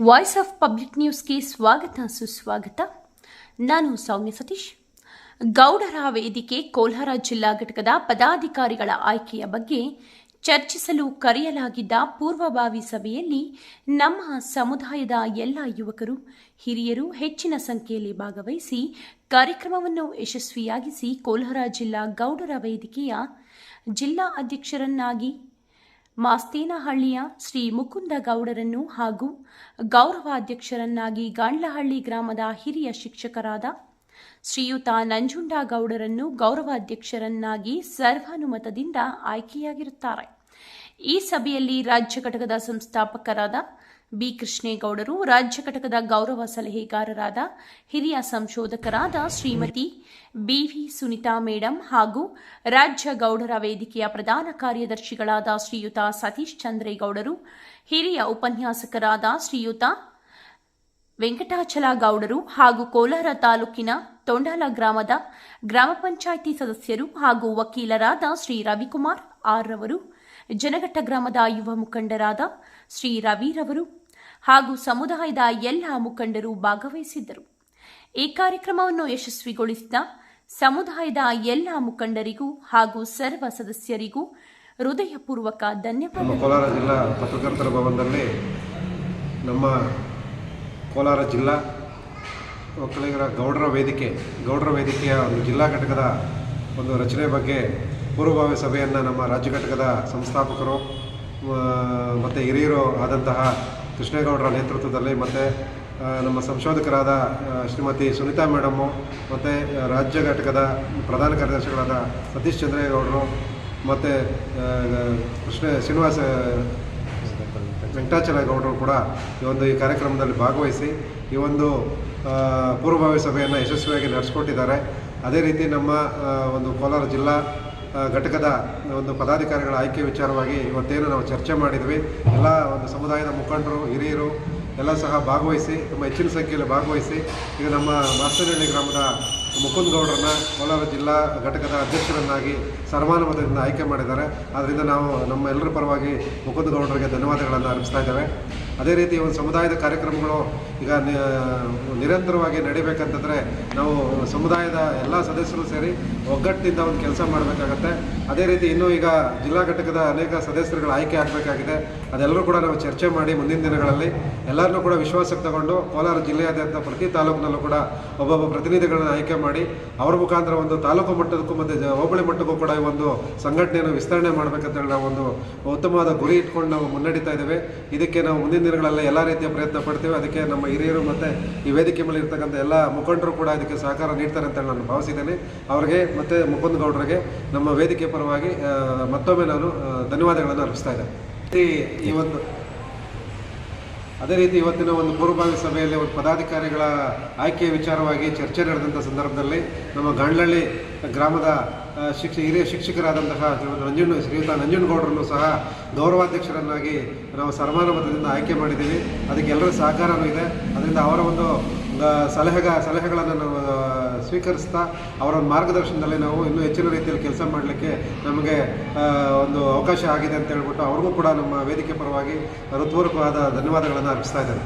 Voice of public ನ್ಯೂಸ್ಗೆ ಸ್ವಾಗತ, ಸುಸ್ವಾಗತ. ನಾನು ಸೌಮ್ಯ ಸತೀಶ್. ಗೌಡರ ವೇದಿಕೆ ಕೋಲಾರ ಜಿಲ್ಲಾ ಘಟಕದ ಪದಾಧಿಕಾರಿಗಳ ಆಯ್ಕೆಯ ಬಗ್ಗೆ ಚರ್ಚಿಸಲು ಕರೆಯಲಾಗಿದ್ದ ಪೂರ್ವಭಾವಿ ಸಭೆಯಲ್ಲಿ ನಮ್ಮ ಸಮುದಾಯದ ಎಲ್ಲ ಯುವಕರು, ಹಿರಿಯರು ಹೆಚ್ಚಿನ ಸಂಖ್ಯೆಯಲ್ಲಿ ಭಾಗವಹಿಸಿ ಕಾರ್ಯಕ್ರಮವನ್ನು ಯಶಸ್ವಿಯಾಗಿಸಿ ಕೋಲಾರ ಜಿಲ್ಲಾ ಗೌಡರ ವೇದಿಕೆಯ ಜಿಲ್ಲಾ ಅಧ್ಯಕ್ಷರನ್ನಾಗಿ ಮಾಸ್ತೇನಹಳ್ಳಿಯ ಶ್ರೀ ಮುಕುಂದ ಗೌಡರನ್ನು ಹಾಗೂ ಗೌರವಾಧ್ಯಕ್ಷರನ್ನಾಗಿ ಗಾಂಡ್ಲಹಳ್ಳಿ ಗ್ರಾಮದ ಹಿರಿಯ ಶಿಕ್ಷಕರಾದ ಶ್ರೀಯುತ ನಂಜುಂಡಗೌಡರನ್ನು ಗೌರವಾಧ್ಯಕ್ಷರನ್ನಾಗಿ ಸರ್ವಾನುಮತದಿಂದ ಆಯ್ಕೆಯಾಗಿರುತ್ತಾರೆ. ಈ ಸಭೆಯಲ್ಲಿ ರಾಜ್ಯ ಘಟಕದ ಸಂಸ್ಥಾಪಕರಾದ ಬಿ ಕೃಷ್ಣೇಗೌಡರು ರಾಜ್ಯ ಘಟಕದ ಗೌರವ ಸಲಹೆಗಾರರಾದ ಹಿರಿಯ ಸಂಶೋಧಕರಾದ Shrimati B V Sunitha madam ಹಾಗೂ ರಾಜ್ಯ ಗೌಡರ ವೇದಿಕೆಯ ಪ್ರಧಾನ ಕಾರ್ಯದರ್ಶಿಗಳಾದ ಶ್ರೀಯುತ ಸತೀಶ್ ಚಂದ್ರೇಗೌಡರು, ಹಿರಿಯ ಉಪನ್ಯಾಸಕರಾದ ಶ್ರೀಯುತ ವೆಂಕಟಾಚಲ ಗೌಡರು ಹಾಗೂ ಕೋಲಾರ ತಾಲೂಕಿನ ತೊಂಡಾಲ ಗ್ರಾಮದ ಗ್ರಾಮ ಪಂಚಾಯಿತಿ ಸದಸ್ಯರು ಹಾಗೂ ವಕೀಲರಾದ ಶ್ರೀ ರವಿಕುಮಾರ್ ಆರ್ ರವರು ಜನಘಟ್ಟ ಗ್ರಾಮದ ಯುವ ಮುಖಂಡರಾದ ಶ್ರೀ ರವಿರವರು ಹಾಗೂ ಸಮುದಾಯದ ಎಲ್ಲ ಮುಖಂಡರು ಭಾಗವಹಿಸಿದ್ದರು. ಈ ಕಾರ್ಯಕ್ರಮವನ್ನು ಯಶಸ್ವಿಗೊಳಿಸಿದ ಸಮುದಾಯದ ಎಲ್ಲ ಮುಖಂಡರಿಗೂ ಹಾಗೂ ಸರ್ವ ಸದಸ್ಯರಿಗೂ ಹೃದಯಪೂರ್ವಕ ಧನ್ಯವಾದ ಕೋಲಾರ ಜಿಲ್ಲಾ ಪತ್ರಕರ್ತರ ಭವನದಲ್ಲಿ ನಮ್ಮ ಕೋಲಾರ ಜಿಲ್ಲಾ ಒಕ್ಕಲಿಗರ ಗೌಡರ ವೇದಿಕೆ, ಗೌಡರ ವೇದಿಕೆಯ ಒಂದು ಜಿಲ್ಲಾ ಘಟಕದ ಒಂದು ರಚನೆ ಬಗ್ಗೆ ಪೂರ್ವಭಾವಿ ಸಭೆಯನ್ನು ನಮ್ಮ ರಾಜ್ಯ ಘಟಕದ ಸಂಸ್ಥಾಪಕರು ಮತ್ತು ಹಿರಿಯರು ಆದಂತಹ ಕೃಷ್ಣೇಗೌಡರ ನೇತೃತ್ವದಲ್ಲಿ ಮತ್ತು ನಮ್ಮ ಸಂಶೋಧಕರಾದ ಶ್ರೀಮತಿ ಸುನೀತಾ ಮೇಡಮ್ಮು ಮತ್ತು ರಾಜ್ಯ ಘಟಕದ ಪ್ರಧಾನ ಕಾರ್ಯದರ್ಶಿಗಳಾದ ಸತೀಶ್ ಚಂದ್ರೇಗೌಡರು, ಮತ್ತು ಕೃಷ್ಣ ಶ್ರೀನಿವಾಸ ವೆಂಕಟಾಚಲ ಗೌಡರು ಕೂಡ ಈ ಒಂದು ಈ ಕಾರ್ಯಕ್ರಮದಲ್ಲಿ ಭಾಗವಹಿಸಿ ಈ ಒಂದು ಪೂರ್ವಭಾವಿ ಸಭೆಯನ್ನು ಯಶಸ್ವಿಯಾಗಿ ನಡೆಸ್ಕೊಟ್ಟಿದ್ದಾರೆ. ಅದೇ ರೀತಿ ನಮ್ಮ ಒಂದು ಕೋಲಾರ ಜಿಲ್ಲಾ ಘಟಕದ ಒಂದು ಪದಾಧಿಕಾರಿಗಳ ಆಯ್ಕೆ ವಿಚಾರವಾಗಿ ಇವತ್ತೇನು ನಾವು ಚರ್ಚೆ ಮಾಡಿದ್ವಿ. ಎಲ್ಲ ಒಂದು ಸಮುದಾಯದ ಮುಖಂಡರು, ಹಿರಿಯರು, ಎಲ್ಲ ಸಹ ಭಾಗವಹಿಸಿ, ತುಂಬ ಹೆಚ್ಚಿನ ಸಂಖ್ಯೆಯಲ್ಲಿ ಭಾಗವಹಿಸಿ ಈಗ ನಮ್ಮ ಮಾಸ್ತನಹಳ್ಳಿ ಗ್ರಾಮದ ಮುಕುಂದ್ ಗೌಡರನ್ನ ಕೋಲಾರ ಜಿಲ್ಲಾ ಘಟಕದ ಅಧ್ಯಕ್ಷರನ್ನಾಗಿ ಸರ್ವಾನುಮತದಿಂದ ಆಯ್ಕೆ ಮಾಡಿದ್ದಾರೆ. ಆದ್ದರಿಂದ ನಾವು ನಮ್ಮ ಎಲ್ಲರ ಪರವಾಗಿ ಮುಕುಂದ್ ಗೌಡರಿಗೆ ಧನ್ಯವಾದಗಳನ್ನು ಅರ್ಪಿಸ್ತಾ ಇದ್ದೇವೆ. ಅದೇ ರೀತಿ ಒಂದು ಸಮುದಾಯದ ಕಾರ್ಯಕ್ರಮಗಳು ಈಗ ನಿರಂತರವಾಗಿ ನಡಿಬೇಕಂತಂದರೆ ನಾವು ಸಮುದಾಯದ ಎಲ್ಲ ಸದಸ್ಯರು ಸೇರಿ ಒಗ್ಗಟ್ಟಿನಿಂದ ಒಂದು ಕೆಲಸ ಮಾಡಬೇಕಾಗತ್ತೆ. ಅದೇ ರೀತಿ ಇನ್ನೂ ಈಗ ಜಿಲ್ಲಾ ಘಟಕದ ಅನೇಕ ಸದಸ್ಯರುಗಳ ಆಯ್ಕೆ ಆಗಬೇಕಾಗಿದೆ. ಅದೆಲ್ಲರೂ ಕೂಡ ನಾವು ಚರ್ಚೆ ಮಾಡಿ ಮುಂದಿನ ದಿನಗಳಲ್ಲಿ ಎಲ್ಲರನ್ನೂ ಕೂಡ ವಿಶ್ವಾಸಕ್ಕೆ ತಗೊಂಡು ಕೋಲಾರ ಜಿಲ್ಲೆಯಾದ್ಯಂತ ಪ್ರತಿ ತಾಲೂಕಿನಲ್ಲೂ ಕೂಡ ಒಬ್ಬೊಬ್ಬ ಪ್ರತಿನಿಧಿಗಳನ್ನು ಆಯ್ಕೆ ಮಾಡಿ ಅವರ ಮುಖಾಂತರ ಒಂದು ತಾಲೂಕು ಮಟ್ಟದಕ್ಕೂ ಮತ್ತು ಹೋಬಳಿ ಮಟ್ಟಕ್ಕೂ ಕೂಡ ಈ ಒಂದು ಸಂಘಟನೆಯನ್ನು ವಿಸ್ತರಣೆ ಮಾಡಬೇಕಂತ ಹೇಳಿ ನಾವು ಒಂದು ಉತ್ತಮವಾದ ಗುರಿ ಇಟ್ಕೊಂಡು ನಾವು ಮುನ್ನಡೀತಾ ಇದ್ದೇವೆ. ಇದಕ್ಕೆ ನಾವು ಮುಂದಿನ ದಿನಗಳಲ್ಲಿ ಎಲ್ಲ ರೀತಿಯ ಪ್ರಯತ್ನ ಪಡ್ತೇವೆ. ಅದಕ್ಕೆ ನಮ್ಮ ಹಿರಿಯರು ಮತ್ತು ಈ ವೇದಿಕೆ ಮೇಲೆ ಇರ್ತಕ್ಕಂಥ ಎಲ್ಲ ಮುಖಂಡರು ಕೂಡ ಇದಕ್ಕೆ ಸಹಕಾರ ನೀಡ್ತಾರೆ ಅಂತ ನಾನು ಭಾವಿಸಿದ್ದೇನೆ. ಅವರಿಗೆ ಮತ್ತು ಮುಕುಂದ್ ಗೌಡರಿಗೆ ನಮ್ಮ ವೇದಿಕೆ ಪರವಾಗಿ ಮತ್ತೊಮ್ಮೆ ನಾನು ಧನ್ಯವಾದಗಳನ್ನು ಅರ್ಪಿಸ್ತಾ ಇದ್ದೇನೆ. ಈ- ಒಂದು ಅದೇ ರೀತಿ ಇವತ್ತಿನ ಒಂದು ಪೂರ್ವಭಾವಿ ಸಭೆಯಲ್ಲಿ ಒಂದು ಪದಾಧಿಕಾರಿಗಳ ಆಯ್ಕೆಯ ವಿಚಾರವಾಗಿ ಚರ್ಚೆ ನಡೆದಂಥ ಸಂದರ್ಭದಲ್ಲಿ ನಮ್ಮ ಗಂಡಳ್ಳಿ ಗ್ರಾಮದ ಶಿಕ್ಷ, ಹಿರಿಯ ಶಿಕ್ಷಕರಾದಂತಹ ನಂಜುಣ್ಣ ಶ್ರೀಯುತ ನಂಜುಣ್ಣಗೌಡರನ್ನು ಸಹ ಗೌರವಾಧ್ಯಕ್ಷರನ್ನಾಗಿ ನಾವು ಸರ್ವಾನುಮತದಿಂದ ಆಯ್ಕೆ ಮಾಡಿದ್ದೀವಿ. ಅದಕ್ಕೆ ಎಲ್ಲರ ಸಹಕಾರವೂ ಇದೆ. ಅದರಿಂದ ಅವರ ಒಂದು ಸಲಹೆಗ, ಸಲಹೆಗಳನ್ನು ನಾವು ಸ್ವೀಕರಿಸ್ತಾ ಅವರ ಒಂದು ಮಾರ್ಗದರ್ಶನದಲ್ಲಿ ನಾವು ಇನ್ನೂ ಹೆಚ್ಚಿನ ರೀತಿಯಲ್ಲಿ ಕೆಲಸ ಮಾಡಲಿಕ್ಕೆ ನಮಗೆ ಒಂದು ಅವಕಾಶ ಆಗಿದೆ ಅಂತ ಹೇಳ್ಬಿಟ್ಟು ಅವ್ರಿಗೂ ಕೂಡ ನಮ್ಮ ವೇದಿಕೆ ಪರವಾಗಿ ಹೃತ್ಪೂರ್ವಕವಾದ ಧನ್ಯವಾದಗಳನ್ನು ಅರ್ಪಿಸ್ತಾ ಇದ್ದೇನೆ.